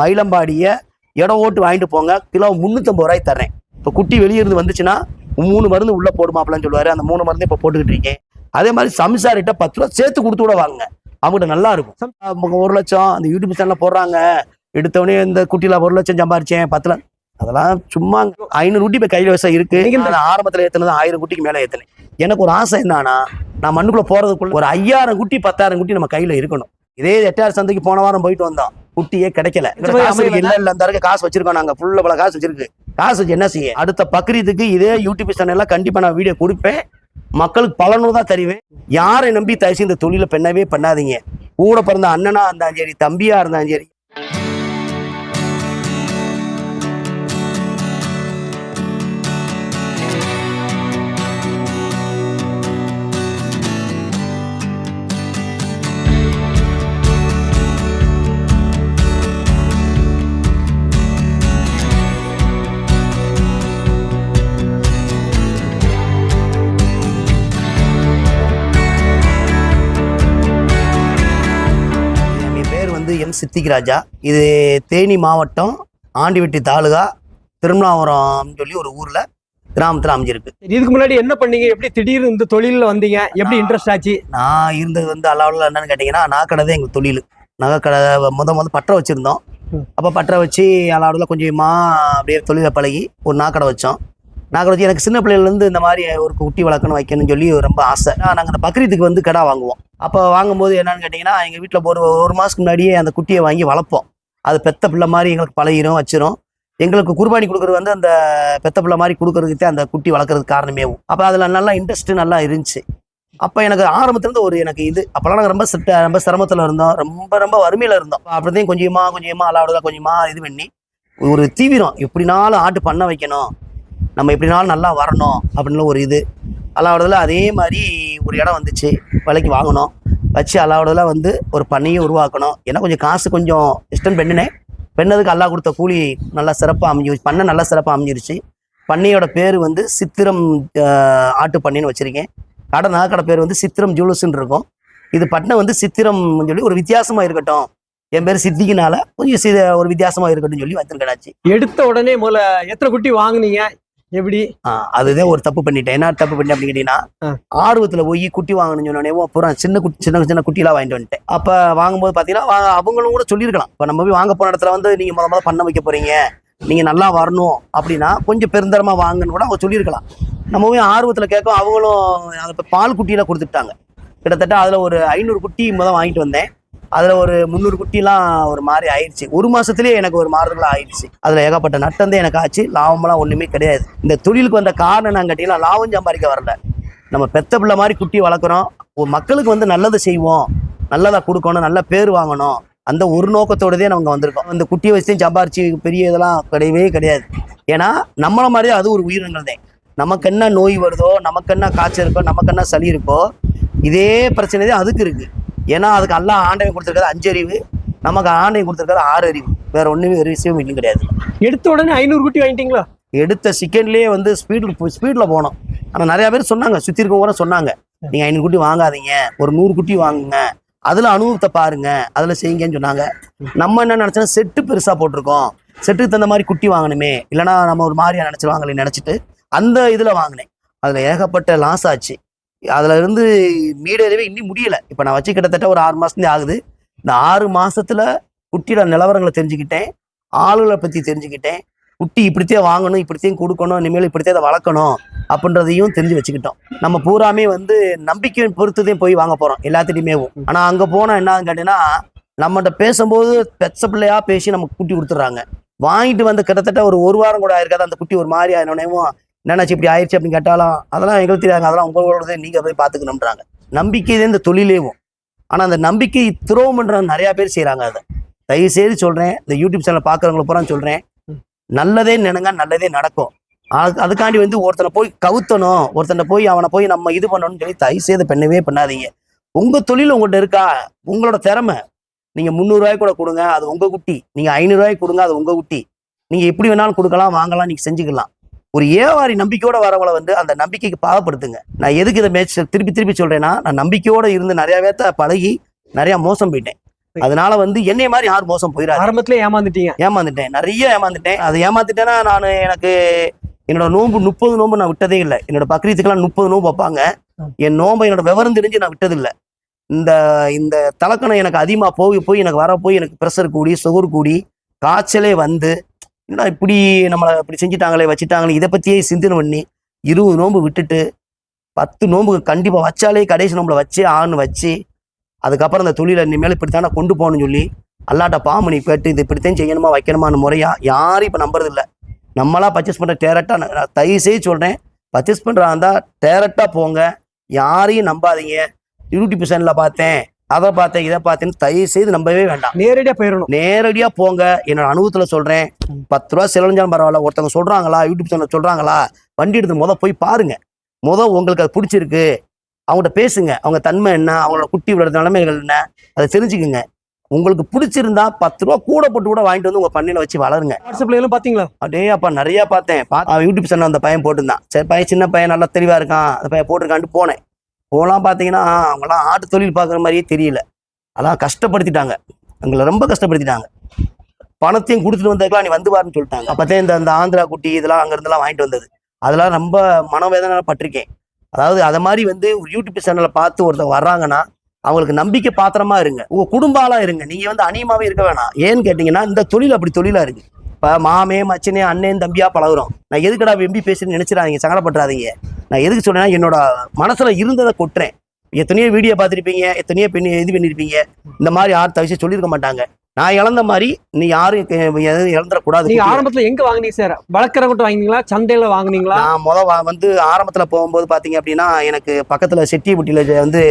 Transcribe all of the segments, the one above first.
மயிலம்பாடியை இடம் ஓட்டு வாங்கிட்டு போங்க. கிலோ முந்நூற்றம்பது ரூபாய்க்கு தர்றேன். இப்போ குட்டி வெளியே இருந்து வந்துச்சுன்னா மூணு மருந்து உள்ளே போடுமாப்லன்னு சொல்லுவாரு. அந்த மூணு மருந்து இப்போ போட்டுக்கிட்டு இருக்கேன். அதே மாதிரி சம்சாரிட்ட பத்து ரூபா சேர்த்து கொடுத்து கூட வாங்க அவங்ககிட்ட நல்லா இருக்கும். ஒரு லட்சம் அந்த யூடியூப் சேனல்ல போடுறாங்க. எடுத்தவொடனே இந்த குட்டியில ஒரு லட்சம் சம்பாரிச்சேன். பத்து லட்சம். அதெல்லாம் சும்மா ஐநூறு குட்டி இப்போ கையில் வசம் இருக்கு. நான் ஆரம்பத்தில் ஏற்றினது ஆயிரம் குட்டிக்கு மேலே ஏற்றினேன் எனக்கு ஒரு ஆசை என்னன்னா நான் மண்ணுக்குள்ள போறதுக்குள்ள ஒரு ஐயாயிரம் குட்டி பத்தாயிரம் குட்டி நம்ம கையில இருக்கணும். இதே எட்டாயிரம் சந்தைக்கு போன வாரம் போயிட்டு வந்தோம். குட்டியே கிடைக்கல. இல்ல இல்ல அந்த காசு வச்சிருக்கோம் நாங்க. ஃபுல்ல பல காசு வச்சிருக்கு. காசு வச்சு என்ன செய்ய? அடுத்த பக்ரீத்துக்கு இதே யூடியூப் சேனல்ல கண்டிப்பா நான் வீடியோ கொடுப்பேன். மக்களுக்கு பலனும் தான் தருவேன். யாரை நம்பி தயவுசெய்து இந்த தொழிலை பண்ணவே பண்ணாதீங்க. கூட பிறந்த அண்ணனா இருந்தாலும் சரி தம்பியா இருந்தாலும் சரி எம் சித்திக் ராஜா. இது தேனி மாவட்டம் ஆண்டிவெட்டி தாலுகா திருமலாபுரம் சொல்லி ஒரு ஊர்ல கிராமத்துல அமைஞ்சிருக்கு. இதுக்கு முன்னாடி என்ன பண்ணீங்க? எப்படி திடீர்னு இந்த தொழில்ல வந்தீங்க? எப்படி இன்ட்ரெஸ்ட் ஆச்சு? நான் இருந்தது வந்து அளவில் என்னன்னு கேட்டிங்கன்னா நகைக்கடை தான் எங்களுக்கு தொழில். நகைக்கடை முத முத பற்ற வச்சுருந்தோம். அப்போ பற்ற வச்சு அளவில் கொஞ்சமாக அப்படியே தொழிலை பழகி ஒரு நாக்கடை வச்சோம். நாங்கள் வந்து எனக்கு சின்ன பிள்ளையிலேருந்து இந்த மாதிரி ஒரு குட்டி வளர்க்கணும் வைக்கணும்னு சொல்லி ரொம்ப ஆசை. நாங்கள் அந்த பக்ரீத்துக்கு வந்து கடா வாங்குவோம். அப்போ வாங்கும்போது என்னன்னு கேட்டிங்கன்னா எங்கள் வீட்டில் ஒரு ஒரு மாதத்துக்கு முன்னாடியே அந்த குட்டியை வாங்கி வளர்ப்போம். அது பெத்த பிள்ளை மாதிரி எங்களுக்கு பழகிரும் வச்சிரும். எங்களுக்கு குர்பானி கொடுக்குறது வந்து அந்த பெத்த பிள்ளை மாதிரி கொடுக்கறதுக்கு அந்த குட்டி வளர்க்குறதுக்கு காரணமேவும் அப்போ அதில் நல்லா இன்ட்ரெஸ்ட்டு நல்லா இருந்துச்சு. அப்போ எனக்கு ஆரம்பத்துலேருந்து ஒரு எனக்கு இது. அப்போலாம் நாங்கள் ரொம்ப சிட்ட ரொம்ப சிரமத்தில் இருந்தோம். ரொம்ப ரொம்ப வறுமையில் இருந்தோம். அப்படிதான் கொஞ்சமாக கொஞ்சமாக அலாவதாக கொஞ்சமாக இது பண்ணி ஒரு தீவிரம். எப்படினாலும் ஆட்டு பண்ண வைக்கணும். நம்ம எப்படினாலும் நல்லா வரணும் அப்படின்னு ஒரு இது. அலாவடத்தில் அதே மாதிரி ஒரு இடம் வந்துச்சு விலைக்கு வாங்கினோம் வச்சு அலாவடத்தில் வந்து ஒரு பண்ணையும் உருவாக்கணும். ஏன்னா கொஞ்சம் காசு கொஞ்சம் இஷ்டம் பெண்ணுனேன். பெண்ணதுக்கு அல்லா கொடுத்த கூலி நல்லா சிறப்பாக அமைஞ்சு பண்ணை நல்லா சிறப்பாக அமைஞ்சிருச்சு. பண்ணையோட பேர் வந்து சித்திரம் ஆட்டு பண்ணைன்னு வச்சுருக்கேன். கடை நகைக்கடை பேர் வந்து சித்திரம் ஜுவல்ஸ்ன்னு இருக்கும். இது பட்னம் வந்து சித்திரம் சொல்லி ஒரு வித்தியாசமாக இருக்கட்டும். என் பேர் சித்திக்கினால கொஞ்சம் ஒரு வித்தியாசமாக இருக்கட்டும் சொல்லி வச்சிருக்கடாச்சு எடுத்த உடனே முதல்ல எத்தனை குட்டி வாங்குனீங்க? எப்படி? அதுதான் ஒரு தப்பு பண்ணிட்டேன். என்ன தப்பு பண்ணி அப்படின்னு கேட்டீங்கன்னா. ஆர்வத்துல போய் குட்டி வாங்கணும்னு சொன்னோடனே பூரா சின்ன குட்டி சின்ன சின்ன குட்டிலாம் வாங்கிட்டு வந்துட்டேன். அப்ப வாங்கும்போது பாத்தீங்கன்னா அவங்களும் கூட சொல்லியிருக்கலாம். இப்ப நம்ம போய் வாங்க போன இடத்துல வந்து நீங்க முத முத பண்ண வைக்க போறீங்க. நீங்க நல்லா வரணும். அப்படின்னா கொஞ்சம் பெருந்தரமா வாங்கன்னு கூட அவங்க சொல்லியிருக்கலாம். நம்ம போய் ஆர்வத்துல கேட்கும் அவங்களும் பால் குட்டியில கொடுத்துட்டாங்க. கிட்டத்தட்ட அதுல ஒரு ஐநூறு குட்டி முதல் வாங்கிட்டு வந்தேன். அதில் ஒரு முந்நூறு குட்டிலாம் ஒரு மாதிரி ஆயிடுச்சு. ஒரு மாதத்துலேயே எனக்கு ஒரு மாறுதலாக ஆயிடுச்சு. அதில் ஏகப்பட்ட நட்டம் எனக்கு ஆச்சு. லாபம்லாம் ஒன்றுமே கிடையாது. இந்த தொழிலுக்கு வந்த காரணம் நான் கேட்டீங்கன்னா லாபம் சம்பாதிக்க வரல. நம்ம பெத்த பிள்ளை மாதிரி குட்டி வளர்க்குறோம். மக்களுக்கு வந்து நல்லதை செய்வோம். நல்லதாக கொடுக்கணும். நல்ல பேர் வாங்கணும். அந்த ஒரு நோக்கத்தோடதே நம்ம வந்திருக்கோம். அந்த குட்டியை வச்சு சம்பாரிச்சு பெரிய இதெல்லாம் கிடையவே கிடையாது. ஏன்னா நம்மள மாதிரியே அது ஒரு உயிரினங்கள் தான். நமக்கு என்ன நோய் வருதோ நமக்கு என்ன காய்ச்சல் இருக்கோ நமக்கு என்ன சளி இருக்கோ இதே பிரச்சனை தான் அதுக்கு இருக்குது ஏன்னா அதுக்கு எல்லாம் ஆண்டவன் கொடுத்துருக்காது அஞ்சு அறிவு. நமக்கு ஆண்டவன் கொடுத்துருக்காது ஆறு அறிவு. வேற ஒரு விஷயம் இல்லையும் கிடையாது. எடுத்த உடனே ஐநூறு குட்டி வாங்கிட்டீங்களா? எடுத்த செகண்ட்லேயே வந்து ஸ்பீடில் ஸ்பீடில் போனோம். ஆனால் நிறையா பேர் சொன்னாங்க சுற்றி இருக்கவங்க கூட சொன்னாங்க. நீங்கள் ஐநூறு குட்டி வாங்காதீங்க. ஒரு நூறு குட்டி வாங்குங்க. அதில் அனுபவத்தை பாருங்க. அதில் செய்யுங்கன்னு சொன்னாங்க. நம்ம என்ன நினச்சோம் செட்டு பெருசாக போட்டிருக்கோம். செட்டுக்கு தகுந்த மாதிரி குட்டி வாங்கணுமே. இல்லைனா நம்ம ஒரு மாதிரியா நினச்சிருவாங்களே நினச்சிட்டு அந்த இதில் வாங்கினேன். அதில் ஏகப்பட்ட லாஸ் ஆச்சு. அதில் இருந்து மீடேறவே இன்னும் முடியலை. இப்போ நான் வச்சு கிட்டத்தட்ட ஒரு ஆறு மாதத்துலேயே ஆகுது. இந்த ஆறு மாதத்தில் குட்டியோட நிலவரங்களை தெரிஞ்சுக்கிட்டேன். ஆளுகளை பற்றி தெரிஞ்சுக்கிட்டேன். குட்டி இப்படித்தையும் வாங்கணும் இப்படித்தையும் கொடுக்கணும் இனிமேல் இப்படித்தான் அதை வளர்க்கணும் அப்படின்றதையும் தெரிஞ்சு வச்சுக்கிட்டோம். நம்ம பூராமே வந்து நம்பிக்கை பொறுத்ததையும் போய் வாங்க போகிறோம் எல்லாத்திட்டையுமேவும் ஆனால் அங்கே போனால் என்னன்னு கேட்டீங்கன்னா நம்மகிட்ட பேசும்போது பெச்ச பிள்ளையாக பேசி நமக்கு குட்டி கொடுத்துட்றாங்க. வாங்கிட்டு வந்து கிட்டத்தட்ட ஒரு ஒரு வாரம் கூட ஆயிருக்காது அந்த குட்டி ஒரு மாதிரி ஆயினோடனேவும் என்னாச்சு இப்படி ஆயிடுச்சு அப்படின்னு கேட்டாலும் அதெல்லாம் எங்களுக்கு தெரியாங்க அதெல்லாம் உங்களோடதே நீங்க போய் பார்த்துக்கணுன்றாங்க நம்பிக்கை தான் இந்த தொழிலேவும் ஆனா அந்த நம்பிக்கை துரோகம் பண்ற நிறைய பேர் செய்றாங்க அதை. தயவு செய்து சொல்றேன் இந்த யூடியூப் சேனல் பார்க்குறவங்களை பூரா சொல்றேன். நல்லதே நினைங்க நல்லதே நடக்கும். அது- அதுக்காண்டி வந்து ஒருத்தனை போய் கவுத்தணும் ஒருத்தனை போய் அவனை போய் நம்ம இது பண்ணணும்னு சொல்லி தயவு செய்து பண்ணவே பண்ணாதீங்க. உங்க தொழில் உங்கள்கிட்ட இருக்கா? உங்களோட திறமை. நீங்க முந்நூறுரூவாய் கூட கொடுங்க அது உங்க குட்டி. நீங்க ஐநூறுரூவாய்க்கு கொடுங்க அது உங்க குட்டி. நீங்க எப்படி வேணாலும் கொடுக்கலாம் வாங்கலாம் நீங்க செஞ்சுக்கலாம். ஒரு ஏவாரி நம்பிக்கையோட வரவங்கள வந்து அந்த நம்பிக்கைக்கு பாவப்படுத்துங்க நான் எதுக்கு இதை மேட்ச் திருப்பி திருப்பி சொல்றேன்னா நான் நம்பிக்கையோட இருந்து நிறைய பேர்த்த பழகி நிறைய மோசம் போயிட்டேன். அதனால வந்து என்னைய மாதிரி யாரும் மோசம் போயிடாது ஆரம்பத்திலே ஏமாந்துட்டீங்க. ஏமாந்துட்டேன். நிறைய ஏமாந்துட்டேன். அது ஏமாந்துட்டேன்னா நான் எனக்கு என்னோட நோன்பு முப்பது நோன்பு நான் விட்டதே இல்லை. என்னோட பக்ரீத்துக்கெல்லாம் முப்பது நோன்பு வைப்பாங்க. என் நோன்பை என்னோட விவரம் தெரிஞ்சு நான் விட்டதில்லை இந்த இந்த தலக்கணம் எனக்கு அதிகமாக போய் போய் எனக்கு வர போய் எனக்கு ப்ரெஷர் கூடி சுகர் கூடி காய்ச்சலே வந்து என்ன இப்படி நம்மளை இப்படி செஞ்சுட்டாங்களே வச்சுட்டாங்களே இதை பற்றியே சிந்தனை பண்ணி இருபது நோன்பு விட்டுட்டு பத்து நோன்பு கண்டிப்பாக வச்சாலே கடைசி நோம்பில் வச்சு ஆண் வச்சு அதுக்கப்புறம் அந்த தொழிலை இனிமேல் இப்படித்தானே கொண்டு போகணும்னு சொல்லி அல்லாட்ட பாமணி கேட்டு இது இப்படித்தான் செய்யணுமா வைக்கணுமான்னு முறையாக யாரும் இப்போ நம்புறது இல்லை. நம்மளா பர்ச்சேஸ் பண்ணுற டேரெக்டாக நான் தயவு செய்து சொல்கிறேன் பர்ச்சேஸ் பண்ணுறா இருந்தால் டேரெக்டாக போங்க யாரையும் நம்பாதீங்க. யூடியூப் சேனலில் பார்த்தேன் அதை பார்த்தேன் இதை பார்த்தேன்னு தயவு செய்து நம்பவே வேண்டாம். நேரடியா போயிடணும் நேரடியாக போங்க. என்னோட அனுபவத்தில் சொல்கிறேன் பத்து ரூபா செலவழிஞ்சாலும் பரவாயில்ல. ஒருத்தவங்க சொல்கிறாங்களா யூடியூப் சேனல் சொல்கிறாங்களா வண்டி எடுத்து முத போய் பாருங்க. முத உங்களுக்கு அது பிடிச்சிருக்கு. அவங்கள்ட்ட பேசுங்க. அவங்க தன்மை என்ன? அவங்களோட குட்டி விட நிலைமைகள் என்ன? அதை தெரிஞ்சுக்குங்க. உங்களுக்கு பிடிச்சிருந்தா பத்து ரூபா கூட போட்டு கூட வாங்கிட்டு வந்து உங்க பண்ணையில வச்சு வளருங்க. வாட்ஸ்அப்ல பாத்தீங்களா? அப்படியே அப்பா நிறைய பார்த்தேன். யூடியூப் சேனல் அந்த பையன் போட்டிருந்தான். சரி பையன் சின்ன பையன் நல்லா தெளிவா இருக்கான். அந்த பையன் போட்டிருக்கான்ட்டு போனேன். இப்போலாம் பார்த்தீங்கன்னா அவங்களாம் ஆட்டு தொழில் பார்க்குற மாதிரியே தெரியல. அதெல்லாம் கஷ்டப்படுத்திட்டாங்க. எங்களை ரொம்ப கஷ்டப்படுத்திட்டாங்க. பணத்தையும் கொடுத்துட்டு வந்ததுக்கெல்லாம் நீ வந்து பாருன்னு சொல்லிட்டாங்க. அப்போதே இந்த அந்த ஆந்திரா குட்டி இதெல்லாம் அங்கேருந்துலாம் வாங்கிட்டு வந்தது. அதெல்லாம் ரொம்ப மனவேதனை பட்டிருக்கேன் அதாவது அதை மாதிரி வந்து ஒரு யூடியூப் சேனலை பார்த்து ஒருத்தர் வர்றாங்கன்னா அவங்களுக்கு நம்பிக்கை பாத்திரமா இருங்க. உங்கள் குடும்பாலாம் இருங்க. நீங்கள் வந்து அநியமாவே இருக்க வேணாம். ஏன்னு கேட்டிங்கன்னா இந்த தொழில் அப்படி தொழிலாக இருக்குது இப்ப மாமே மச்சனே அண்ணன் தம்பியா பழகுறோம். நான் எதுக்குடா வெம்பி பேசுன்னு நினைச்சிடாதீங்க சங்கடப்பட்டுறாதீங்க. நான் எதுக்கு சொல்றேன்னா என்னோட மனசுல இருந்ததை கொட்டுறேன். எத்தனையோ வீடியோ பார்த்துருப்பீங்க எத்தனையோ பெண் இது பண்ணியிருப்பீங்க இந்த மாதிரி யாரும் தவிச்சு சொல்லியிருக்க மாட்டாங்க. நான் இழந்த மாதிரி நீ யாரும் இழந்துடக்கூடாது. நீங்க ஆரம்பத்துல எங்க வாங்குனீங்க சார்? வளர்க்குறவங்கிட்ட வாங்குனீங்களா? சந்தையில வாங்குனீங்களா? நான் முத வந்து ஆரம்பத்துல போகும்போது பாத்தீங்க அப்படின்னா எனக்கு பக்கத்துல செட்டிப்பட்டியில வந்து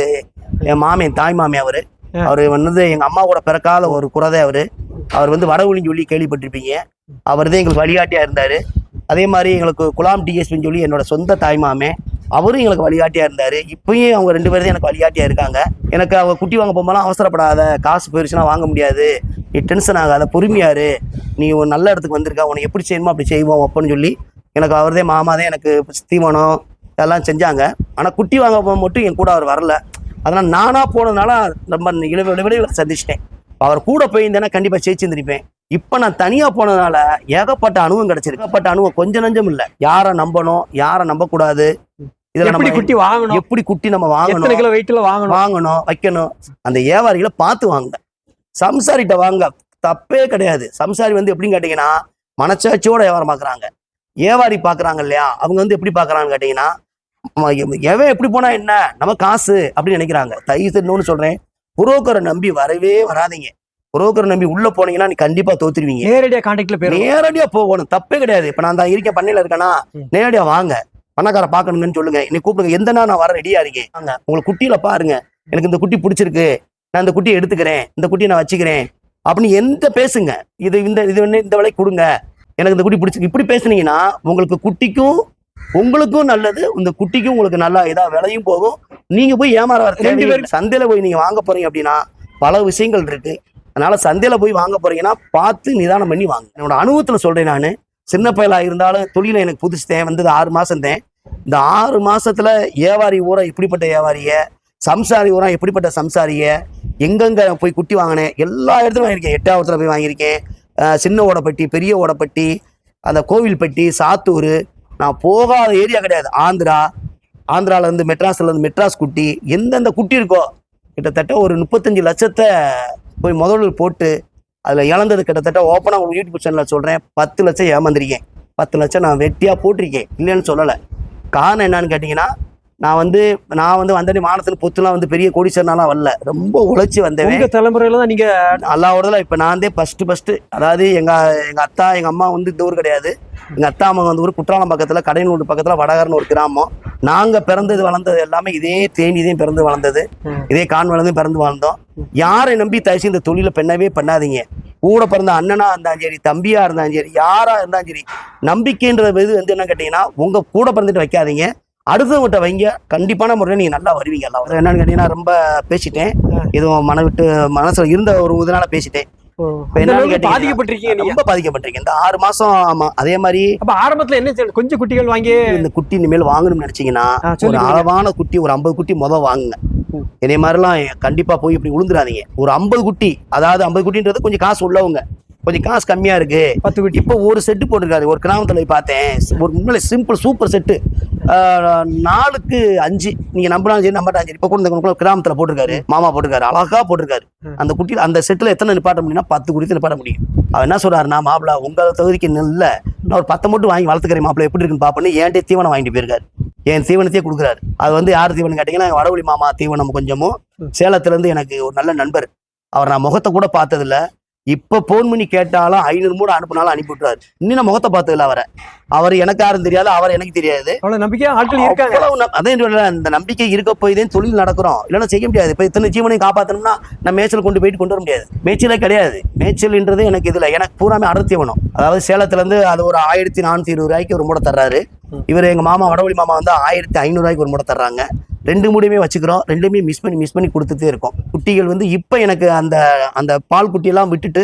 என் மாமன் தாய் மாமி அவரு. அவரு வந்து எங்க அம்மா கூட பிறக்காத ஒரு குறதை அவரு. அவர் வந்து வடகுழின்னு சொல்லி கேள்விப்பட்டிருப்பீங்க. அவர் தான் எங்களுக்கு வழிகாட்டியா இருந்தாரு. அதே மாதிரி எங்களுக்கு குலாம் டிஎஸ்பின்னு சொல்லி என்னோட சொந்த தாய்மாமே அவரும் எங்களுக்கு வழிகாட்டியா இருந்தாரு. இப்பயும் அவங்க ரெண்டு பேரும் எனக்கு வழிகாட்டியா இருக்காங்க. எனக்கு அவங்க குட்டி வாங்க போகும்போதெல்லாம் அவசரப்படாத காசு போயிருச்சுன்னா வாங்க முடியாது. நீ டென்ஷன் ஆகாத பொறுமையாரு நீ ஒரு நல்ல இடத்துக்கு வந்திருக்க உனக்கு எப்படி செய்யணுமோ அப்படி செய்வோம் அப்படின்னு சொல்லி எனக்கு அவர்தே மாமா தான் எனக்கு தீவனம் இதெல்லாம் செஞ்சாங்க. ஆனால் குட்டி வாங்க போக மட்டும் என் கூட அவர் வரல. அதனால் நானாக போனதுனால ரொம்ப இளவு விளைவுகளை சந்திச்சிட்டேன். அவர் கூட போயிருந்தேன்னா கண்டிப்பாக ஜெயிச்சிருந்திருப்பேன். இப்போ நான் தனியாக போனதுனால ஏகப்பட்ட அனுபவம் கிடைச்சிருக்கு. ஏகப்பட்ட அனுபவம் கொஞ்சம் நஞ்சம் இல்லை. யாரை நம்பணும் யாரை நம்பக்கூடாது? இதில் எப்படி நம்ம குட்டி வாங்கணும்? எப்படி குட்டி நம்ம வாங்கணும்? கிலோ வெயிட்ல வாங்கணும்? வாங்கணும் வைக்கணும். அந்த வியாபாரிகளை பார்த்து வாங்க. சம்சாரிட்ட வாங்க. தப்பே கிடையாது. சம்சாரி வந்து எப்படின்னு கேட்டிங்கன்னா மனச்சாட்சியோட வியாபாரம் பார்க்குறாங்க. வியாபாரி பார்க்குறாங்க இல்லையா? அவங்க வந்து எப்படி பார்க்குறாங்கன்னு கேட்டிங்கன்னா எவன் எப்படி போனா என்ன? நம்ம காசு அப்படின்னு நினைக்கிறாங்க. தயவு இன்னொன்னு சொல்றேன். புரோக்கரை நம்பி வரவே வராதீங்க. புரோக்கரை நம்பி உள்ள போனீங்கன்னா நீ கண்டிப்பா தோத்துருவீங்க. நேரடியா கான்டாக்ட்ல நேரடியா போகணும். தப்பே கிடையாது. இப்ப நான் தான் இருக்கேன் பண்ணையில இருக்கேனா ம். நேரடியா வாங்க. பணக்கார பாக்கணுங்கன்னு சொல்லுங்க. இன்னைக்கு கூப்பிடுங்க. எந்த நாள் நான் வர ரெடியா இருக்கேன்? வாங்க. உங்களுக்கு குட்டியில பாருங்க. எனக்கு இந்த குட்டி பிடிச்சிருக்கு. நான் இந்த குட்டியை எடுத்துக்கிறேன். இந்த குட்டியை நான் வச்சுக்கிறேன். அப்படின்னு எந்த பேசுங்க. இது இந்த இது இந்த விலைக்கு கொடுங்க. எனக்கு இந்த குட்டி பிடிச்சிருக்கு. இப்படி பேசுனீங்கன்னா உங்களுக்கு குட்டிக்கும் உங்களுக்கும் நல்லது இந்த குட்டிக்கும் உங்களுக்கு நல்லா இதா விலையும் போகும். நீங்க போய் ஏமாற சந்தையில போய் நீங்க வாங்க போறீங்க அப்படின்னா பல விஷயங்கள் இருக்கு. அதனால சந்தையில போய் வாங்க போறீங்கன்னா பார்த்து நிதானம் பண்ணி வாங்க. என்னோட அனுபவத்துல சொல்றேன் நான். சின்ன பயலா இருந்தாலும் தொழில எனக்கு புதுசுத்தேன் வந்தது ஆறு மாசம் தான் இந்த ஆறு மாசத்துல வியாபாரி ஊரா இப்படிப்பட்ட வியாபாரிய சம்சாரி ஊரா எப்படிப்பட்ட சம்சாரிய எங்கெங்க போய் குட்டி வாங்கினேன் எல்லா இடத்துலையும் வாங்கியிருக்கேன். எட்டாவதுல போய் வாங்கியிருக்கேன். சின்ன ஓடப்பட்டி பெரிய ஓடப்பட்டி அந்த கோவில்பட்டி சாத்தூர் நான் போகாத ஏரியா கிடையாது. ஆந்திரா ஆந்திராவிலேருந்து மெட்ராஸ்லேருந்து இருந்து மெட்ராஸ் குட்டி எந்தெந்த குட்டி இருக்கோ கிட்டத்தட்ட ஒரு முப்பத்தஞ்சு லட்சத்தை போய் முதல்ல போட்டு அதில் இழந்தது கிட்டத்தட்ட ஓப்பனாக உங்களுக்கு யூடியூப் சேனலில் சொல்கிறேன் பத்து லட்சம் ஏமாந்திருக்கேன். பத்து லட்சம் நான் வெட்டியாக போட்டிருக்கேன். இல்லைன்னு சொல்லலை. காரணம் என்னன்னு கேட்டிங்கன்னா நான் வந்து நான் வந்து வந்தனே மானத்தில் பொத்துலாம் வந்து பெரிய கோடீஸ்வரனாலாம் வரல. ரொம்ப உழைச்சி வந்தவன். உங்க தலைமுறையில தான் நீங்க அல்லாவோடதுல இப்போ நான் வந்து ஃபஸ்ட்டு ஃபஸ்ட்டு அதாவது எங்கள் எங்கள் அத்தா எங்கள் அம்மா வந்து இந்த ஊர் கிடையாது. எங்கள் அத்தா அம்மா வந்து ஊர் குற்றாலம் பக்கத்தில் கடையனூர் பக்கத்தில் வடகர்னு ஒரு கிராமம். நாங்கள் பிறந்தது வளர்ந்தது எல்லாமே இதே தேனி இதே பிறந்து வளர்ந்தது. இதே கான் வளர்ந்து பிறந்து வளர்ந்தோம். யாரை நம்பி தயவுசெய்து இந்த தொழிலை பண்ணவே பண்ணாதீங்க. கூட பிறந்த அண்ணனா இருந்தாலும் சரி தம்பியா இருந்தாலும் சரி யாரா இருந்தாலும் சரி நம்பிக்கைன்றது இது வந்து என்ன கேட்டீங்கன்னா உங்க கூட பிறந்துட்டு வைக்காதீங்க. அடுத்தவங்கிட்ட வைங்க கண்டிப்பான முறையில் நீங்க நல்லா வருவீங்க. எல்லாம் என்னன்னு கேட்டீங்கன்னா ரொம்ப பேசிட்டேன். எதுவும் மன விட்டு மனசுல இருந்த ஒரு இதனால பேசிட்டேன். பாதிக்கப்பட்டிருக்கீங்க ரொம்ப பாதிக்கப்பட்டிருக்கேன். இந்த ஆறு மாசம் ஆமா. அதே மாதிரி அப்ப ஆரம்பத்துல என்ன? கொஞ்சம் குட்டிகள் வாங்கி இந்த குட்டி இனிமேல் வாங்கணும்னு நினைச்சீங்கன்னா ஒரு. அளவான குட்டி ஒரு ஐம்பது குட்டி முத வாங்குங்க. இதே மாதிரிலாம் கண்டிப்பா போய் இப்படி விழுந்துடாதீங்க ஒரு ஐம்பது குட்டி அதாவது ஐம்பது குட்டின்றது கொஞ்சம் காசு உள்ளவங்க. கொஞ்சம் காசு கம்மியா இருக்கு. பத்து குட்டி. இப்போ ஒரு செட்டு போட்டிருக்காரு. ஒரு கிராமத்துல பார்த்தேன். ஒரு உண்மையில சிம்பிள் சூப்பர் செட்டு. நாலுக்கு அஞ்சு. நீங்க நம்பினாலும் சரி நம்பட்டாலும் சரி இப்போ கூட இந்த கிராமத்துல போட்டிருக்காரு மாமா போட்டிருக்காரு அழகா போட்டிருக்காரு. அந்த குட்டியில் அந்த செட்டில் எத்தனை நிப்பாட்ட முடியும்னா பத்து குட்டி நிப்பாட்ட முடியும். அவர் என்ன சொல்றாருன்னா மாப்பிள உங்க தொகுதிக்கு நெல்ல. நான் ஒரு பத்தை மட்டும் வாங்கி வளர்த்துக்கிறேன் மாப்பிள. எப்படி இருக்குன்னு பாப்பேன்னு ஏன்டே தீவனம் வாங்கிட்டு போயிருக்காரு. என் தீவனத்தையே கொடுக்குறாரு. அது வந்து யார் தீவனம் கேட்டீங்கன்னா வடவழி மாமா தீவனம் கொஞ்சமும் ம். சேலத்துல இருந்து எனக்கு ஒரு நல்ல நண்பர். அவர் நான் முகத்தை கூட பார்த்ததில்ல. இப்ப போன் பண்ணி கேட்டாலும் ஐநூறு மூட அனுப்புனாலும் அனுப்பி விட்டுறாரு இன்னும் நான் முகத்தை பார்த்ததில்ல அவரை. அவர் எனக்கு யாரும் தெரியாது அவர் எனக்கு தெரியாது. அவ்வளவு நம்பிக்கையா ஆட்கள் இருக்காங்க. அதே இந்த நம்பிக்கை இருக்க போய் தான் தொழில் நடக்கிறோம். இல்லைன்னா செய்ய முடியாது. இப்போ இத்தனை ஜீவனையும் காப்பாற்றணும்னா நான் மேய்ச்சல் கொண்டு போயிட்டு கொண்டு வர முடியாது. மேய்ச்சலே கிடையாது. மேய்ச்சல்ன்றது எனக்கு இதுல எனக்கு பூராமே அடர்த்தி வேணும். அதாவது சேலத்துல இருந்து அது ஒரு ஆயிரத்தி நானூத்தி இருபது ரூபாய்க்கு ஒரு மூடை தர்றாரு. இவர் எங்கள் மாமா வடவழி மாமா வந்து ஆயிரத்தி ஐநூறுரூவாய்க்கு ஒரு மூடை தர்றாங்க. ரெண்டு மூடையுமே வச்சுக்கிறோம். ரெண்டுமே மிஸ் பண்ணி மிஸ் பண்ணி கொடுத்துட்டே இருக்கோம். குட்டிகள் வந்து இப்போ எனக்கு அந்த அந்த பால் குட்டியெல்லாம் விட்டுட்டு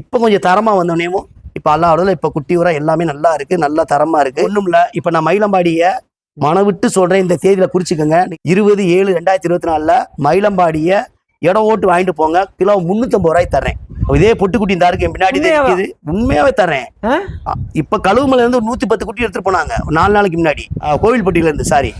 இப்போ கொஞ்சம் தரமாக வந்தோடனேவும் இப்போ அல்லாவோட இப்போ குட்டி உரம் எல்லாமே நல்லா இருக்குது நல்லா தரமாக இருக்குது ஒன்றும் இல்லை இப்போ நான் மயிலம்பாடியை மனவிட்டு சொல்கிறேன் இந்த தேதியில் குறிச்சிக்கோங்க. இருபது ஏழு ரெண்டாயிரத்தி இருபத்தி நாலில் மயிலம்பாடியை இடம் ஓட்டு வாங்கிட்டு போங்க கிலோ முந்நூற்றம்பது ரூபாய்க்கு தர்றேன். இதே பொட்டுக்குட்டி இந்த இருக்கு பின்னாடி? இருக்குது. உண்மையாவே தர்றேன். இப்ப கழுவுமலையில இருந்து நூத்தி பத்து குட்டி எடுத்துட்டு போனாங்க. நாலு நாளைக்கு முன்னாடி. கோவில்பட்டியில இருந்து சாரி.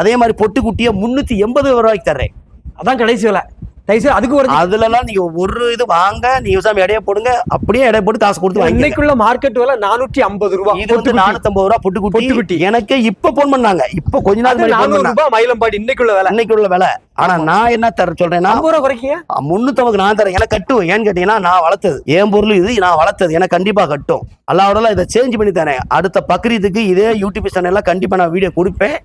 அதே மாதிரி பொட்டுக்குட்டியை முன்னூத்தி எண்பது ரூபாய்க்கு தர்றேன். அதான் கடைசி வேலை. தயவுசெய்து அதுக்கு ஒரு அதுலலாம் நீங்க ஒரு இது வாங்க நீங்க சாமி எடைய போடுங்க அப்படியே எடை போட்டு காசு கொடுத்து வாங்கிக்கோங்க. இன்னைக்குள்ள மார்க்கெட் விலை நானூற்றி ஐம்பது ரூபாய் இது வந்து நானூத்தம்பது ரூபா பொட்டுக்குட்டி. பொட்டுக்குட்டி. எனக்கு இப்ப போன் பண்ணாங்க. இப்ப கொஞ்ச நாள் நானூறு. ரூபாய் மயிலம்பாடி இன்னைக்குள்ள வேலை. இன்னைக்கு உள்ள விலை. ஆனா நான் என்ன தர சொல்றேன்னா ஐம்பது ரூபா குறைக்கீங்க முன்னூத்தம்பது நான் தரேன். எனக்கு கட்டும் ஏன்னு கேட்டீங்கன்னா நான் வளர்த்தது. என் பொருள் இது நான் வளர்த்தது. எனக்கு கண்டிப்பா கட்டும். அல்லாவோட இதை சேஞ்ச் பண்ணி தரேன். அடுத்த பக்ரீத்துக்கு இதே யூடியூப் சேனல்ல கண்டிப்பா நான் வீடியோ கொடுப்பேன்.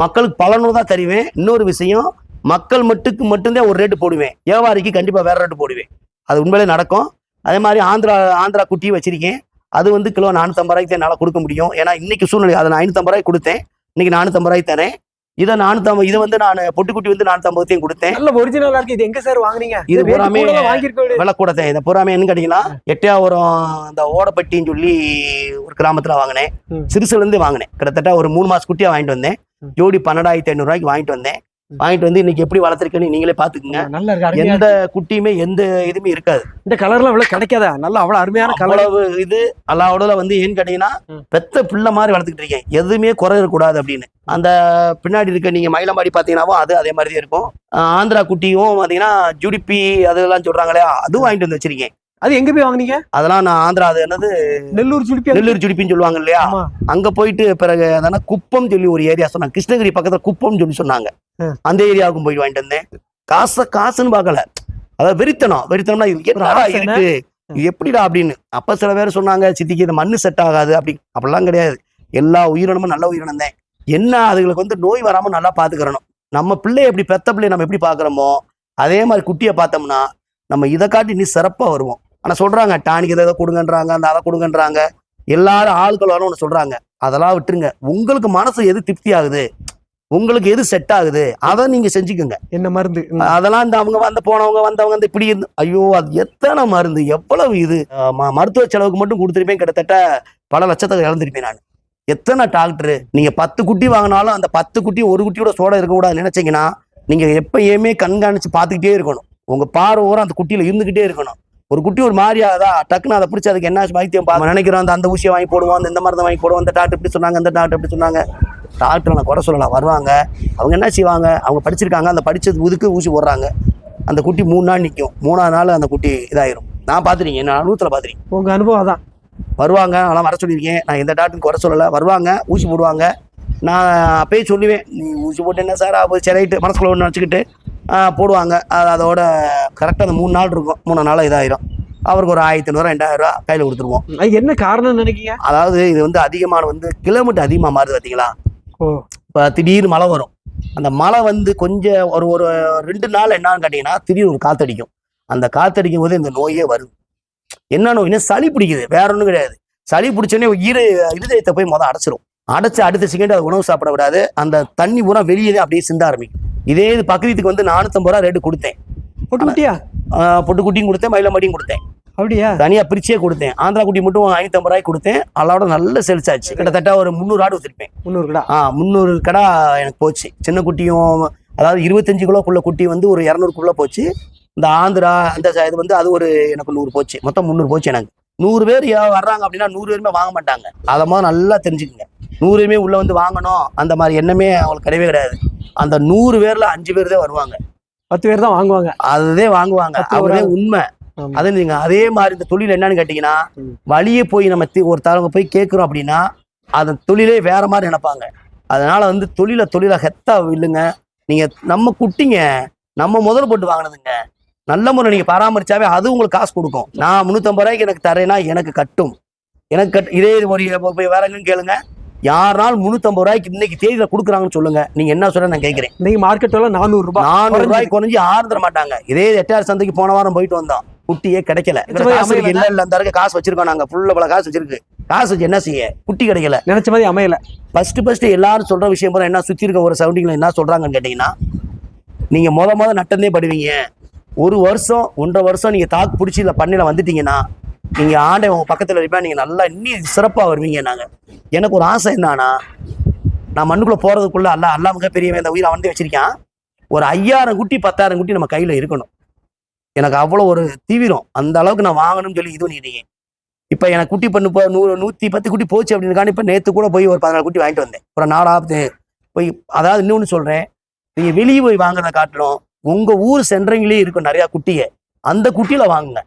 மக்களுக்கு பலனும் தான் தருவேன். இன்னொரு விஷயம் மக்கள் மட்டுக்கு மட்டும்தான் ஒரு ரேட்டு போடுவேன். வியாபாரிக்கு கண்டிப்பா வேற ரேட்டு போடுவேன். அது உண்மையிலே நடக்கும். அதே மாதிரி ஆந்திரா ஆந்திரா குட்டியும் வச்சிருக்கேன். அது வந்து கிலோ நானூத்தம்பது ரூபாய்க்கு தான் என்னால் கொடுக்க முடியும். ஏன்னா இன்னைக்கு சூழ்நிலை அதை நான் ஐநூத்தம்பது ரூபாய்க்கு கொடுத்தேன். இன்னைக்கு நானூத்தம்பது ரூபாய்க்கு தரேன். இதை நானூத்தம்பது இதை வந்து நான் பொட்டுக்குட்டி வந்து நானூத்தம்பதையும் கொடுத்தேன். நல்ல ஒரிஜினலா இருக்கு. இது எங்க சார் வாங்குனீங்க? இது பூராமே விலை கூட தான் இதை பூராமே என்ன கேட்டீங்கன்னா எட்டையாவரம் அந்த ஓடப்பட்டின்னு சொல்லி ஒரு கிராமத்துல வாங்கினேன். ம். சிறுசுல இருந்து வாங்கினேன். கிட்டத்தட்ட ஒரு மூணு மாச குட்டியா வாங்கிட்டு வந்தேன். ஜோடி பன்னெண்டாயிரத்தி ஐநூறு ரூபாய்க்கு வாங்கிட்டு வந்தேன். வாங்கிட்டு வந்து இன்னைக்கு எப்படி வளர்த்துருக்கேன்னு நீங்களே பாத்துக்குங்க நல்லா இருக்கு. எந்த குட்டியுமே எந்த இதுவுமே இருக்காது. இருக்கு. இந்த கலர்லாம் இவ்வளவு கிடைக்காதா? நல்லா அவ்வளவு அருமையான கலர் அவ்வளவு இது அல்லாவோட வந்து ஏன்னு கேட்டீங்கன்னா. பெத்த பிள்ளை மாதிரி வளர்த்துக்கிட்டு இருக்கேன். எதுவுமே குறை இருக்கக்கூடாது அப்படின்னு. அந்த பின்னாடி இருக்க நீங்க மயிலமாடி பாத்தீங்கன்னாவும் அது அதே மாதிரி இருக்கும். ஆந்திரா குட்டியும் பாத்தீங்கன்னா ஜுடிப்பி அதெல்லாம் சொல்றாங்களே அதுவும் வாங்கிட்டு வந்து வச்சிருக்கேன். அது எங்க போய் வாங்குனீங்க? அதெல்லாம் நான் ஆந்திரா அது என்னது? நெல்லூர் சுடிப்பி நெல்லூர் ஜுடிப்பின்னு சொல்லுவாங்க இல்லையா? அங்க போயிட்டு பிறகு அதான குப்பம் சொல்லி ஒரு ஏரியா சொன்னாங்க. கிருஷ்ணகிரி பக்கத்துல குப்பம் சொல்லி சொன்னாங்க. அந்த ஏரியாவுக்கும் போய் வாங்கிட்டு வந்தேன். காசை காசுன்னு பார்க்கல. அதாவது வெறித்தனம். வெறித்தனம்னா என்னடா? இருக்கு? எப்படிடா அப்படின்னு. அப்ப சில பேர் சொன்னாங்க சித்திக்கு இந்த மண்ணு செட் ஆகாது அப்படி. அப்படிலாம் கிடையாது. எல்லா உயிரினமும் நல்ல உயிரினம் தான். என்ன அதுகளுக்கு வந்து நோய் வராம நல்லா பாத்துக்கிறணும் நம்ம பிள்ளை எப்படி பெத்த பிள்ளை நம்ம எப்படி பாக்குறோமோ அதே மாதிரி குட்டியை பார்த்தோம்னா நம்ம இதை காட்டி நீ சிறப்பா வருவோம். ஆனா சொல்றாங்க டானிக் இதை கொடுங்கன்றாங்க அந்த அதை கொடுங்கன்றாங்க. எல்லாரும் ஆட்கள் வரணும் ஒன்று சொல்றாங்க. அதெல்லாம் விட்டுருங்க. உங்களுக்கு மனசு எது திருப்தி ஆகுது? உங்களுக்கு எது செட் ஆகுது அதை நீங்க செஞ்சுக்கோங்க. என்ன மருந்து. அதெல்லாம் இந்த அவங்க வந்த போனவங்க வந்தவங்க இந்த இப்படி இருந்து ஐயோ அது எத்தனை மருந்து எவ்வளவு இது? மருத்துவ செலவுக்கு மட்டும் கொடுத்துருப்பேன் கிட்டத்தட்ட பல லட்சத்தை இழந்திருப்பேன் நான். எத்தனை டாக்டர் நீங்க பத்து குட்டி வாங்கினாலும் அந்த பத்து குட்டி ஒரு குட்டியோட சோட இருக்கக்கூடாது நினைச்சீங்கன்னா நீங்க எப்பயுமே கண்காணிச்சு பார்த்துக்கிட்டே இருக்கணும். உங்க பார்வை ஓரம் அந்த குட்டியில இருந்துகிட்டே இருக்கணும். ஒரு குட்டி ஒரு மாதிரி ஆகுதா? டக்குன்னு அதை பிடிச்சி அதுக்கு என்ன வைத்தியம் நினைக்கிறோம் அந்த அந்த ஊசியை வாங்கி போடுவோம் அந்த இந்த மருந்தை வாங்கி போடுவோம் அந்த டாக்டர் இப்படி சொன்னாங்க அந்த டாக்டர் இப்படி சொன்னாங்க. டாக்டர் நான் குறை சொல்லலாம் வருவாங்க. அவங்க என்ன செய்வாங்க? அவங்க படிச்சிருக்காங்க அந்த படிச்சது உதுக்கு ஊசி போடுறாங்க. அந்த குட்டி மூணு நாள் நிற்கும் மூணாவது நாள் அந்த குட்டி இதாயிரும். நான் பார்த்துருக்கேன் நான் அனுபவத்தில் பார்த்துருக்கேன் உங்க அனுபவம் அதான். வருவாங்க அதெல்லாம் வர சொல்லியிருக்கேன். நான் எந்த டாக்டருக்கு குறை சொல்லலை. வருவாங்க ஊசி போடுவாங்க. நான் அப்பயே சொல்லுவேன் நீ ஊசி போட்டு என்ன சார் அப்போ சரிட்டு மனசுக்குள்ள ஒன்று நினச்சிக்கிட்டு போடுவாங்க. அது அதோட கரெக்டாக அந்த மூணு நாள் இருக்கும். மூணு நாள் இதாயிரும். அவருக்கு ஒரு ஆயிரத்தி ஐநூறு ரெண்டாயிரம் ரூபா கையில் கொடுத்துருவோம். அது என்ன காரணம் நினைக்கீங்க அதாவது இது வந்து அதிகமான வந்து கிலோமீட்டர் அதிகமாக மாறுது பார்த்தீங்களா இப்போ திடீர்னு மழை வரும். அந்த மழை வந்து கொஞ்சம் ஒரு ஒரு ரெண்டு நாள் என்னன்னு கேட்டிங்கன்னா திடீர்னு ஒரு காத்தடிக்கும். அந்த காத்தடிக்கும் போது இந்த நோயே வருது. என்ன நோய்னா சளி பிடிக்குது. வேற ஒன்றும் கிடையாது. சளி பிடிச்சோடனே இரு இருதயத்தை போய் மொதல் அடைச்சிரும். அடைச்சு அடுத்த செகண்ட் அது உணவு சாப்பிட விடாது. அந்த தண்ணி பூரா வெளியே அப்படியே சிந்த ஆரம்பிக்கும். இதே இது பக்கத்துக்கு வந்து நானூற்றம்பது ரூபா ரேட்டு கொடுத்தேன். பொட்டு குட்டியா ஆஹ் பொட்டுக்குட்டியும் கொடுத்தேன் மயிலமாடியும் கொடுத்தேன். அப்படியா? தனியாக பிரிச்சே கொடுத்தேன். ஆந்திரா குட்டி மட்டும் ஐநூற்றம்பது ரூபாய்க்கு கொடுத்தேன். அதோட நல்ல சேல்ஸ் ஆச்சு. கிட்டத்தட்ட ஒரு முந்நூறு ஆடு வச்சிருப்பேன். முந்நூறு கடா. ஆ முந்நூறு கடை எனக்கு போச்சு. சின்ன குட்டியும் அதாவது இருபத்தஞ்சு கிலோக்குள்ள குட்டி வந்து ஒரு இரநூறுக்குள்ள போச்சு. இந்த ஆந்திரா அந்த இது வந்து அது ஒரு எனக்கு நூறு போச்சு. மொத்தம் முந்நூறு போச்சு எனக்கு. நூறு பேர் வர்றாங்க அப்படின்னா நூறு பேருமே வாங்க மாட்டாங்க. அதை மாதிரி நல்லா தெரிஞ்சுக்கங்க. நூறு பேருமே உள்ள வந்து வாங்கணும். அந்த மாதிரி எண்ணமே அவங்களுக்கு கிடையவே கிடையாது. அந்த நூறு பேர்ல அஞ்சு பேர் தான் வருவாங்க. பத்து பேர் தான் வாங்குவாங்க. அதுதே வாங்குவாங்க. அவரே உண்மை. அது நீங்க அதே மாதிரி இந்த தொழில் என்னன்னு கேட்டீங்கன்னா. வழியே போய் நம்ம ஒரு தரவங்க போய் கேட்குறோம் அப்படின்னா அந்த தொழிலே வேற மாதிரி நினைப்பாங்க. அதனால வந்து தொழிலை தொழிலை ஹெத்தா இல்லைங்க. நீங்க நம்ம குட்டிங்க நம்ம முதல் போட்டு வாங்கினதுங்க. நல்ல முறை நீங்க பராமரிச்சாவே அது உங்களுக்கு காசு கொடுக்கும். நான் முந்நூற்றம்பது ரூபாய்க்கு எனக்கு தரேன்னா எனக்கு கட்டும். எனக்கு கட் இதே ஒரு வேற எங்கேயும் கேளுங்க. யாருனாலும் முந்நூற்றம்பது ரூபாய்க்கு இன்னைக்கு தேதியில கொடுக்குறாங்கன்னு சொல்லுங்க. நீங்க என்ன சொல்ல நான் கேட்கிறேன் இன்னைக்கு மார்க்கெட் விலை நானூறு ரூபாய் நானூறு ரூபாய்க்கு குறைஞ்சி ஆறுதர மாட்டாங்க. இதே எட்டாயிரம் சந்தைக்கு போன வாரம் போயிட்டு வந்தோம். குட்டியே கிடைக்கல. இல்ல இல்ல அந்த இருக்க காசு வச்சிருக்கோம் நாங்க. ஃபுல்ல பல காசு வச்சிருக்கு. காசு வச்சு என்ன செய்ய? குட்டி கிடைக்கல. நினைச்ச மாதிரி அமையல. ஃபர்ஸ்ட் ஃபர்ஸ்ட் எல்லாரும் சொல்ற விஷயம் பூரா என்ன சுத்தி இருக்க ஒரு சவுண்டிங்ல என்ன சொல்றாங்கன்னு கேட்டீங்கன்னா நீங்க முத முத நட்டந்தே படுவீங்க. ஒரு வருஷம் ஒன்றரை வருஷம் நீங்க தாக்கு பிடிச்சி இல்ல பண்ணையில வந்துட்டீங்கன்னா நீங்க ஆண்டை உங்க பக்கத்துல இருப்பா நீங்க நல்லா இன்னும் சிறப்பா வருவீங்க நாங்க. எனக்கு ஒரு ஆசை என்னன்னா நான் மண்ணுக்குள்ள போறதுக்குள்ள அல்ல அல்லா மிக பெரியவன் இந்த உயிரை வந்து வச்சிருக்கான். ஒரு ஐயாயிரம் குட்டி பத்தாயிரம் குட்டி நம்ம கையில இருக்கணும். எனக்கு அவ்வளோ ஒரு தீவிரம். அந்த அளவுக்கு நான் வாங்கணும்னு சொல்லி இது பண்ணிட்டீங்க. இப்போ எனக்கு குட்டி பண்ணு இப்போ நூறு நூற்றி பத்து குட்டி போச்சு அப்படின்னு இப்போ நேற்று கூட போய் ஒரு பதினாலு குட்டி வாங்கிட்டு வந்தேன். ஒரு நாலாவது போய் அதாவது இன்னொன்று சொல்கிறேன் நீங்கள் வெளியே போய் வாங்குறத காட்டிலும் உங்கள் ஊர் சென்ட்ரிங்லேயே இருக்கும் நிறையா குட்டியை அந்த குட்டியில் வாங்குங்க.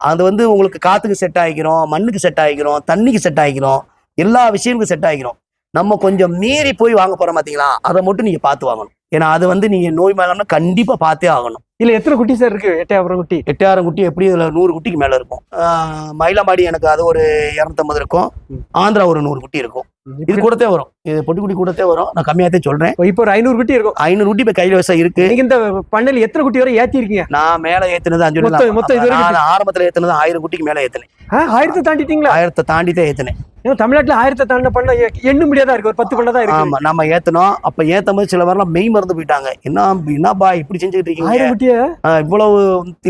அது வந்து உங்களுக்கு காற்றுக்கு செட் ஆகிக்கிறோம் மண்ணுக்கு செட் ஆகிக்கிறோம் தண்ணிக்கு செட் ஆகிக்கிறோம் எல்லா விஷயங்களுக்கும் செட் ஆகிக்கிறோம் நம்ம கொஞ்சம் மீறி போய் வாங்க போகிறோம் பார்த்தீங்களா அதை மட்டும் நீங்கள் பார்த்து வாங்கணும். ஏன்னா அது வந்து நீங்கள் நோய் மேலாம்னா கண்டிப்பாக பார்த்தே ஆகணும். இல்ல எத்தனை குட்டி சார் இருக்கு? எட்டாயிரம் குட்டி. எட்டாயிரம் குட்டி எப்படி இதில் நூறு குட்டிக்கு மேலே இருக்கும்? ஆஹ் மயிலாமாடி எனக்கு அது ஒரு இரநூத்தம்பது இருக்கும். ஆந்திரா ஒரு நூறு குட்டி இருக்கும். இது கூடத்தே வரும். இது பொட்டி குட்டி கூடத்தே வரும். நான் கம்மியாகத்தே சொல்கிறேன் இப்போ ஒரு ஐநூறு குட்டி இருக்கும். ஐநூறு குட்டி இப்போ கையில் வசம் இருக்கு. நீங்க இந்த பண்ணையில எத்தனை குட்டி வரை ஏத்தி இருக்கீங்க நான் மேலே ஏற்றுனது அஞ்சு மொத்தம் மொத்தம் இது நான் ஆரம்பத்தில் ஏற்றுனது ஆயிரம் குட்டிக்கு மேலே ஏற்றினேன் ஆயிரத்தை தாண்டிட்டீங்களா? ஆயிரத்தை தாண்டி தான் ஏற்றினேன் ஏன்னா தமிழ்நாட்டுல ஆயிரத்தை தாண்ட பண்ண எண்ண முடியாதா இருக்கு? ஒரு பத்து பண்ண தான் இருக்கு. ஆமாம் நம்ம ஏற்றினோம் அப்போ ஏற்றும் போது சில பேர்லாம் மெய் மறந்து போயிட்டாங்க. என்ன என்னப்பா இப்படி செஞ்சுக்கிட்டு இருக்கீங்க? ஆயிரம் குட்டிய? ஆஹ் இவ்வளவு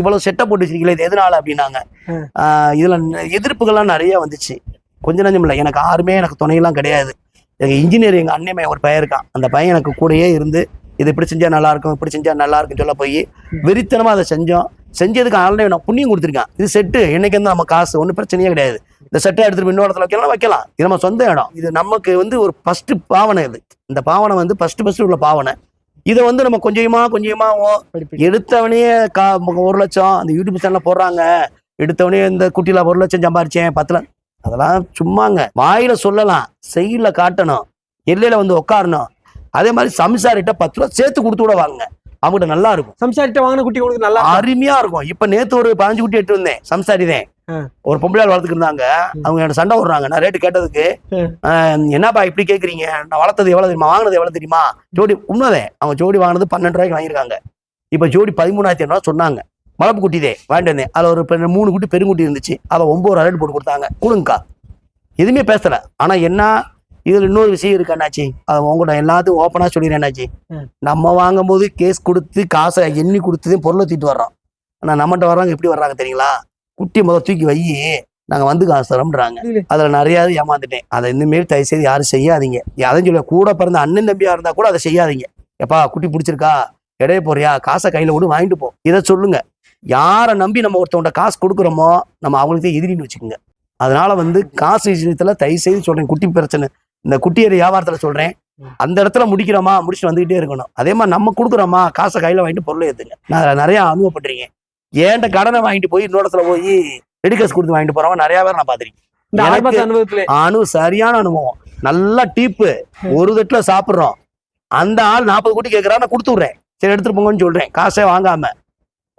இவ்வளவு செட்டப் போட்டு வச்சிருக்கீங்களே இது எதனால அப்படின்னாங்க. இதுல எதிர்ப்புகள்லாம் நிறைய வந்துச்சு. கொஞ்ச நஞ்சம் இல்லை. எனக்கு யாருமே எனக்கு துணையெல்லாம் கிடையாது. எங்க இன்ஜினியர் எங்க அண்ணன் ஒரு பையன் இருக்கான். அந்த பையன் எனக்கு கூடயே இருந்து இது இப்படி செஞ்சா நல்லா இருக்கும் இப்படி செஞ்சா நல்லா இருக்குன்னு சொல்ல போய் வெறித்தனமா அதை செஞ்சோம். செஞ்சதுக்கு ஆல்ரெடி நான் புண்ணியம் கொடுத்துருக்கேன். இது செட்டு என்னைக்கு வந்து நம்ம காசு ஒன்றும் பிரச்சனையே கிடையாது. இந்த செட்டை எடுத்துட்டு போய் இன்னொரு இடத்துல வைக்கலாம் வைக்கலாம். இது நம்ம சொந்த இடம். இது நமக்கு வந்து ஒரு ஃபர்ஸ்ட் பாவனை இது. இந்த பாவனை வந்து ஃபர்ஸ்ட் ஃபர்ஸ்ட் உள்ள பாவனை. இதை வந்து நம்ம கொஞ்சமா கொஞ்சமா ஓ- எடுத்தவனே கா ஒரு லட்சம் அந்த யூடியூப் சேனல்ல போடுறாங்க. எடுத்தவனே இந்த குட்டியில ஒரு லட்சம் சம்பாரிச்சேன் பத்து லட்சம் அதெல்லாம் சும்மாங்க. வாயில சொல்லலாம். செயல காட்டணும். எல்லையில வந்து உட்காரணும் அதே மாதிரி சம்சாரிட்ட பத்து ரூபா சேர்த்து கொடுத்து கூட வாங்க அவங்ககிட்ட நல்லா இருக்கும். சம்சாரிட்ட வாங்கின குட்டி உங்களுக்கு நல்லா அருமையா இருக்கும். இப்ப நேத்து ஒரு பதினஞ்சு குட்டி எடுத்து வந்தேன். சம்சாரி தான். ஒரு பொம்பளையால் வளர்த்துக்கு இருந்தாங்க. அவங்க என்ன சண்டை விடுறாங்க நான் ரேட்டு கேட்டதுக்கு என்னப்பா இப்படி கேக்குறீங்க? நான் வளர்த்தது எவ்வளவு தெரியுமா? வாங்கினது எவ்வளவு தெரியுமா? ஜோடி உண்மைதான். அவங்க ஜோடி வாங்கினது பன்னெண்டு ரூபாய்க்கு வாங்கியிருக்காங்க. இப்ப ஜோடி பதிமூணாயிரத்தி ஐநூறுவா சொன்னாங்க. வளர்ப்பு குட்டிதே வாங்கிட்டு வந்தேன். அதுல ஒரு மூணு குட்டி பெருங்குட்டி இருந்துச்சு. அதை ஒன்பது ரூபா ரேட் போட்டு கொடுத்தாங்க. கொடுங்கக்கா. எதுவுமே பேசல. ஆனா என்ன இதுல இன்னொரு விஷயம் இருக்கு அண்ணாச்சி. அதை உங்கள்கிட்ட எல்லாத்தையும் ஓப்பனா சொல்லிடுறேன் அண்ணாச்சி. நம்ம வாங்கும்போது கேஸ் கொடுத்து காசை எண்ணி கொடுத்து பொருளை தூக்கிட்டு வர்றோம். ஆனா நம்மகிட்ட வர்றவங்க எப்படி வர்றாங்க தெரியுங்களா? குட்டி முதல் தூக்கி வை. நாங்க வந்து காசு தரோம்ன்றாங்க. அதுல நிறைய ஏமாந்துட்டேன். அதை இனிமேல் தயவு செய்து யாரும் செய்யாதீங்க. அதையும் சொல்ல கூட பிறந்த அண்ணன் தம்பியா இருந்தா கூட அதை செய்யாதீங்க. எப்பா குட்டி பிடிச்சிருக்கா? இடைய போறியா? காசை கையில கூட வாங்கிட்டு போ. இதை சொல்லுங்க. யாரை நம்பி நம்ம ஒருத்தவங்க காசு கொடுக்குறோமோ நம்ம அவங்களுக்கு எதிரின்னு வச்சுக்கோங்க. அதனால வந்து காசு விஷயத்துல தயவு செய்து சொல்றேன். குட்டி பிரச்சனை. இந்த குட்டியர் வியாபாரத்துல சொல்றேன். அந்த இடத்துல முடிக்கிறோமா முடிச்சுட்டு வந்துகிட்டே இருக்கணும். அதே மாதிரி நம்ம கொடுக்குறோமா காசை கையில வாங்கிட்டு பொருளை ஏத்துங்க நான் நிறைய அனுபவப்பட்டிருக்கேன். ஏன்ட்ட கடனை வாங்கிட்டு போய் இன்னொரு இடத்துல போய் ரெடிகஸ் கொடுத்து வாங்கிட்டு போறவங்க நிறைய பேர் நான் அனுபவத்துல. அனு சரியான அனுபவம். நல்லா டீப்பு. ஒரு தட்டுல சாப்பிடுறோம். அந்த ஆள் நாற்பது குட்டி கேட்கறா நான் கொடுத்து விட்றேன். சரி எடுத்துட்டு போங்கன்னு சொல்றேன். காசே வாங்காம.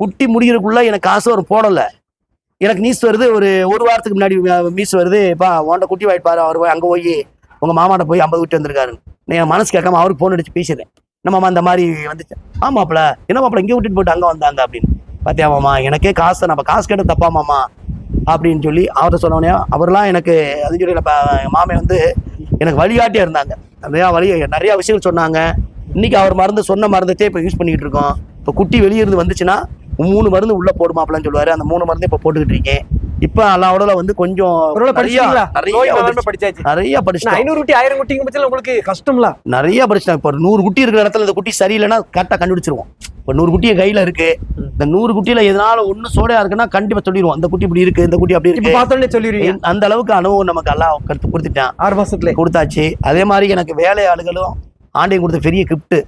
குட்டி முடிகிறதுக்குள்ள எனக்கு காசு வரும் போடலை. எனக்கு நீஸ் வருது ஒரு ஒரு வாரத்துக்கு முன்னாடி மீஸ் வருது பா உன்ட குட்டி வாய்ப்பாரு அவர் போய் போய் உங்கள் மாமாட்ட போய் ஐம்பது விட்டு வந்திருக்காரு. என் மனசு கேட்காம அவருக்கு ஃபோன் அடிச்சு பேசுறேன் நம்ம மாமா அந்த மாதிரி வந்துச்சு? ஆமாப்பிள என்ன மாப்பிள இங்கே விட்டுட்டு போட்டு அங்கே வந்தாங்க அப்படின்னு. பார்த்தியா மாமா எனக்கே காசு நம்ம காசு கேட்ட தப்பா மாமா? அப்படின்னு சொல்லி அவர்கிட்ட சொன்னோடனே அவர்லாம் எனக்கு அது சொல்லி மாமே வந்து எனக்கு வழிகாட்டியா இருந்தாங்க. நிறையா வழி நிறையா விஷயங்கள் சொன்னாங்க. இன்னைக்கு அவர் மருந்து சொன்ன மருந்தத்தே இப்போ யூஸ் பண்ணிக்கிட்டு இருக்கோம். இப்போ குட்டி வெளியே இருந்து வந்துச்சுன்னா மூணு மருந்து உள்ள போடுமாப்லன்னு சொல்லுவாரு. அந்த மூணு மருந்து இப்போ போட்டுக்கிட்டு இருக்கேன் இப்ப அல்லாவோட வந்து கொஞ்சம் நிறைய படிச்சிட்டோம். ஐநூறு குட்டி ஆயிரம் குட்டிங்க பட்சத்துல உங்களுக்கு கஷ்டம்ல? நிறைய படிச்சிட்டோம். இப்போ நூறு குட்டி இருக்கிற இடத்துல இந்த குட்டி சரியில்லைன்னா கரெக்டாக கண்டுபிடிச்சிருவோம். இப்போ நூறு குட்டி என் கையில இருக்கு. இந்த நூறு குட்டியில எதனால ஒண்ணு சோடையா இருக்குன்னா கண்டிப்பா சொல்லிடுவோம் இந்த குட்டி இப்படி இருக்கு இந்த குட்டி அப்படி இருக்கு. பார்த்தோன்னே சொல்லிடுவீங்க. அந்த அளவுக்கு அனுபவம் நமக்கு எல்லாம் கருத்து கொடுத்துட்டான். ஆறு மாசத்துல கொடுத்தாச்சு. அதே மாதிரி எனக்கு வேலையாளுகளும் ஆண்டையும் கொடுத்த பெரிய கிஃப்ட்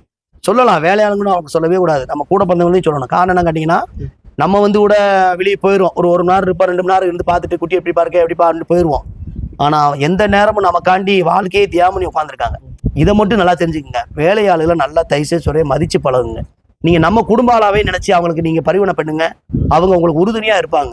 சொல்லலாம் வேலையாளுங்களும் அவங்களுக்கு சொல்லவே கூடாது. நம்ம கூட பிறந்தவங்களையும் சொல்லணும். காரணம் என்ன கேட்டிங்கன்னா நம்ம வந்து கூட வெளியே போயிடுவோம் ஒரு ஒரு மணி நேரம் இருப்போம் ரெண்டு மணி நேரம் இருந்து பார்த்துட்டு குட்டி எப்படி பாருக்க எப்படி பாருன்னு போயிடுவோம் ஆனால் எந்த நேரமும் நமக்காண்டி வாழ்க்கையே தியாகம் உட்காந்துருக்காங்க இதை மட்டும் நல்லா தெரிஞ்சுக்கங்க. வேலையாளுகளை நல்லா தைசே சொல்ல மதித்து பழகுங்க. நீங்கள் நம்ம குடும்ப ஆளாவே நினச்சி அவங்களுக்கு நீங்கள் பரிவனை பண்ணுங்க. அவங்க உங்களுக்கு உறுதுணையாக இருப்பாங்க.